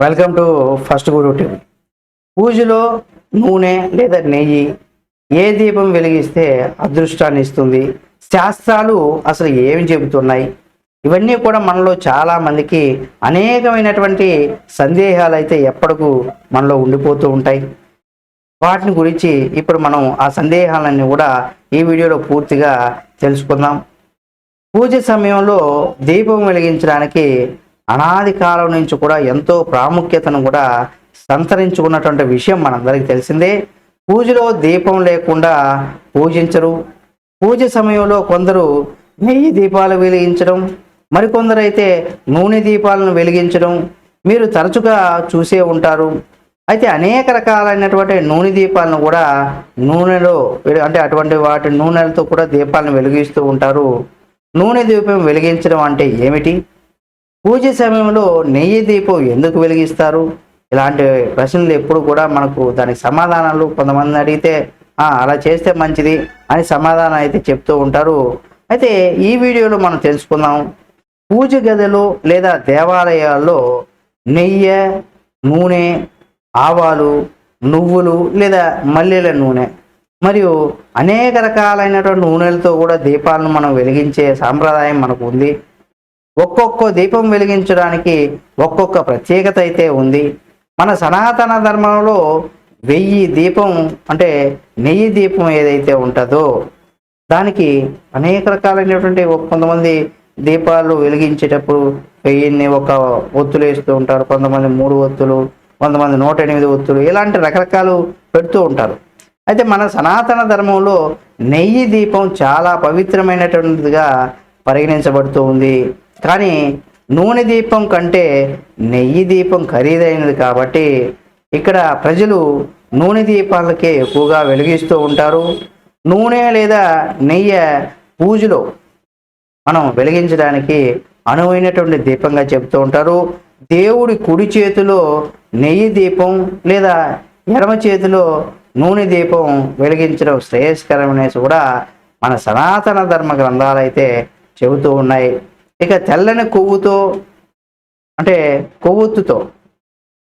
Welcome to first Guru TV పూజలో నూనె లేదా నెయ్యి ఏ దీపం వెలిగిస్తే అదృష్టాన్ని ఇస్తుంది? శాస్త్రాలు అసలు ఏమి చెబుతున్నాయి? ఇవన్నీ కూడా మనలో చాలా మందికి అనేకమైనటువంటి సందేహాలు అయితే ఎప్పటికూ మనలో ఉండిపోతూ ఉంటాయి. వాటిని గురించి ఇప్పుడు మనం ఆ సందేహాలన్నీ కూడా ఈ వీడియోలో పూర్తిగా తెలుసుకుందాం. పూజ సమయంలో దీపం వెలిగించడానికి అనాది కాలం నుంచి కూడా ఎంతో ప్రాముఖ్యతను కూడా సంతరించుకున్నటువంటి విషయం మనందరికీ తెలిసిందే. పూజలో దీపం లేకుండా పూజించరు. పూజ సమయంలో కొందరు నెయ్యి దీపాలు వెలిగించడం మరికొందరైతే నూనె దీపాలను వెలిగించడం మీరు తరచుగా చూసే ఉంటారు. అయితే అనేక రకాలైనటువంటి నూనె దీపాలను కూడా నూనెలో అంటే అటువంటి వాటి నూనెలతో కూడా దీపాలను వెలిగిస్తూ ఉంటారు. నూనె దీపం వెలిగించడం అంటే ఏమిటి? పూజ సమయంలో నెయ్యి దీపం ఎందుకు వెలిగిస్తారు? ఇలాంటి ప్రశ్నలు ఎప్పుడు కూడా మనకు దానికి సమాధానాలు కొంతమంది అడిగితే అలా చేస్తే మంచిది అని సమాధానం అయితే చెప్తూ ఉంటారు. అయితే ఈ వీడియోలో మనం తెలుసుకుందాం. పూజ గదిలో లేదా దేవాలయాల్లో నెయ్యి నూనె ఆవాలు నువ్వులు లేదా మల్లెల నూనె మరియు అనేక రకాలైనటువంటి నూనెలతో కూడా దీపాలను మనం వెలిగించే సాంప్రదాయం మనకు ఉంది. ఒక్కొక్క దీపం వెలిగించడానికి ఒక్కొక్క ప్రత్యేకత అయితే ఉంది. మన సనాతన ధర్మంలో వెయ్యి దీపం అంటే నెయ్యి దీపం ఏదైతే ఉంటుందో దానికి అనేక రకాలైనటువంటి కొంతమంది దీపాలు వెలిగించేటప్పుడు వెయ్యిన్ని ఒక ఒత్తులు వేస్తూ ఉంటారు కొంతమంది మూడు ఒత్తులు కొంతమంది నూట ఎనిమిది ఒత్తులు ఇలాంటి రకరకాలు పెడుతూ ఉంటారు. అయితే మన సనాతన ధర్మంలో నెయ్యి దీపం చాలా పవిత్రమైనటువంటిదిగా పరిగణించబడుతూ ఉంది. కానీ నూనె దీపం కంటే నెయ్యి దీపం ఖరీదైనది కాబట్టి ఇక్కడ ప్రజలు నూనె దీపాలకే ఎక్కువగా వెలిగిస్తూ ఉంటారు. నూనె లేదా నెయ్యి పూజలో మనం వెలిగించడానికి అనువైనటువంటి దీపంగా చెబుతూ ఉంటారు. దేవుడి కుడి చేతిలో నెయ్యి దీపం లేదా ఎడమ చేతిలో నూనె దీపం వెలిగించడం శ్రేయస్కరమనేసి కూడా మన సనాతన ధర్మ గ్రంథాలు అయితే చెబుతూ ఉన్నాయి. ఇక తెల్లని కొవ్వుతో అంటే కొవ్వొత్తుతో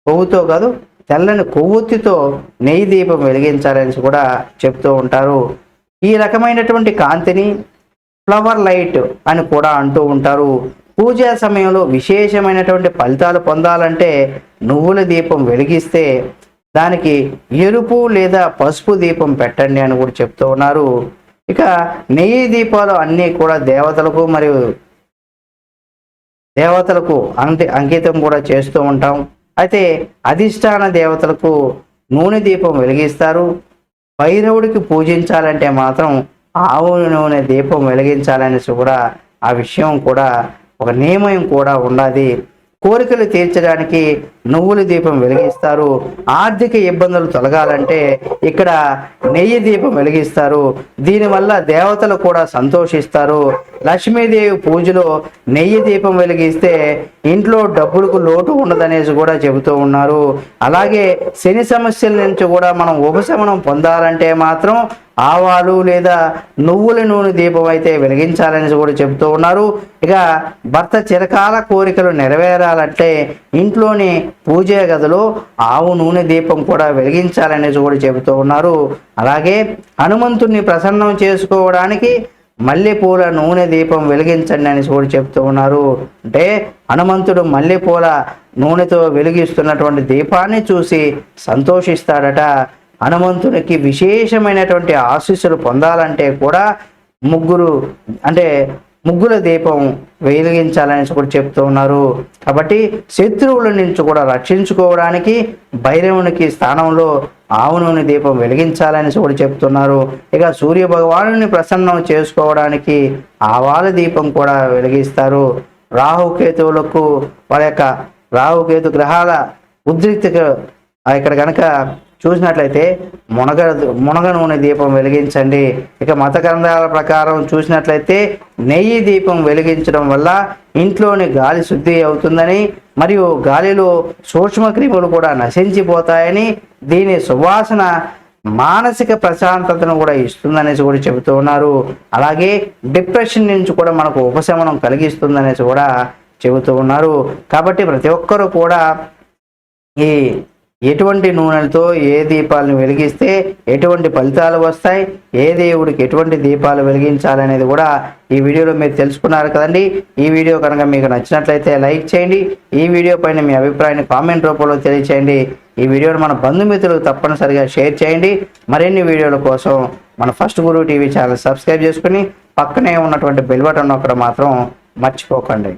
కొవ్వుతో కాదు తెల్లని కొవ్వొత్తితో నెయ్యి దీపం వెలిగించాలని కూడా చెప్తూ ఉంటారు. ఈ రకమైనటువంటి కాంతిని ఫ్లవర్ లైట్ అని కూడా అంటూ ఉంటారు. పూజా సమయంలో విశేషమైనటువంటి ఫలితాలు పొందాలంటే నువ్వుల దీపం వెలిగిస్తే దానికి ఎరుపు లేదా పసుపు దీపం పెట్టండి అని కూడా చెప్తూ ఉన్నారు. ఇక నెయ్యి దీపాలు అన్నీ కూడా దేవతలకు మరియు దేవతలకు అంకి అంకితం కూడా చేస్తూ ఉంటాం. అయితే అధిష్టాన దేవతలకు నూనె దీపం వెలిగిస్తారు. భైరవుడికి పూజించాలంటే మాత్రం ఆవు నూనె దీపం వెలిగించాలనేసి కూడా ఆ విషయం కూడా ఒక నియమం కూడా ఉన్నది కోరికలు తీర్చడానికి నువ్వుల దీపం వెలిగిస్తారు. ఆర్థిక ఇబ్బందులు తొలగాలంటే ఇక్కడ నెయ్యి దీపం వెలిగిస్తారు. దీనివల్ల దేవతలు కూడా సంతోషిస్తారు. లక్ష్మీదేవి పూజలో నెయ్యి దీపం వెలిగిస్తే ఇంట్లో డబ్బులకు లోటు ఉండదనేసి కూడా చెబుతూ ఉన్నారు. అలాగే శని సమస్యల నుంచి కూడా మనం ఉపశమనం పొందాలంటే మాత్రం ఆవాలు లేదా నువ్వుల నూనె దీపం అయితే వెలిగించాలని కూడా చెబుతూ ఉన్నారు. ఇక భర్త చిరకాల కోరికలు నెరవేరాలంటే ఇంట్లోని పూజా గదిలో ఆవు నూనె దీపం కూడా వెలిగించాలనేసి కూడా చెబుతూ ఉన్నారు. అలాగే హనుమంతుణ్ణి ప్రసన్నం చేసుకోవడానికి మల్లెపూల నూనె దీపం వెలిగించండి అని కూడా చెప్తూ ఉన్నారు. అంటే హనుమంతుడు మల్లెపూల నూనెతో వెలిగిస్తున్నటువంటి దీపాన్ని చూసి సంతోషిస్తాడట. హనుమంతునికి విశేషమైనటువంటి ఆశీస్సులు పొందాలంటే కూడా ముగ్గురు అంటే ముగ్గుల దీపం వెలిగించాలని కూడా చెప్తూ ఉన్నారు. కాబట్టి శత్రువుల నుంచి కూడా రక్షించుకోవడానికి భైరవునికి స్థానంలో ఆవునూనె దీపం వెలిగించాలని కూడా చెప్తున్నారు. ఇక సూర్య భగవానుని ప్రసన్నం చేసుకోవడానికి ఆవాల దీపం కూడా వెలిగిస్తారు. రాహుకేతువులకు వారి యొక్క రాహుకేతు గ్రహాల ఉద్రిక్త ఇక్కడ కనుక చూసినట్లయితే మునగ మునగ నూనె దీపం వెలిగించండి. ఇక మత గ్రంథాల ప్రకారం చూసినట్లయితే నెయ్యి దీపం వెలిగించడం వల్ల ఇంట్లోని గాలి శుద్ధి అవుతుందని మరియు గాలిలో సూక్ష్మక్రిములు కూడా నశించిపోతాయని దీని సువాసన మానసిక ప్రశాంతతను కూడా ఇస్తుందనేసి కూడా చెబుతూ ఉన్నారు. అలాగే డిప్రెషన్ నుంచి కూడా మనకు ఉపశమనం కలిగిస్తుందనేసి కూడా చెబుతూ ఉన్నారు. కాబట్టి ప్రతి ఒక్కరూ కూడా ఈ ఎటువంటి నూనెలతో ఏ దీపాలను వెలిగిస్తే ఎటువంటి ఫలితాలు వస్తాయి? ఏ దేవుడికి ఎటువంటి దీపాలు వెలిగించాలనేది కూడా ఈ వీడియోలో మీరు తెలుసుకున్నారు కదండి. ఈ వీడియో కనుక మీకు నచ్చినట్లయితే లైక్ చేయండి. ఈ వీడియో పైన మీ అభిప్రాయాన్ని కామెంట్ రూపంలో తెలియచేయండి. ఈ వీడియోను మన బంధుమిత్రులకు తప్పనిసరిగా షేర్ చేయండి. మరిన్ని వీడియోల కోసం మన first Guru TV channel subscribe చేసుకుని పక్కనే ఉన్నటువంటి బెల్ బటన్ నొక్కడం మాత్రం మర్చిపోకండి.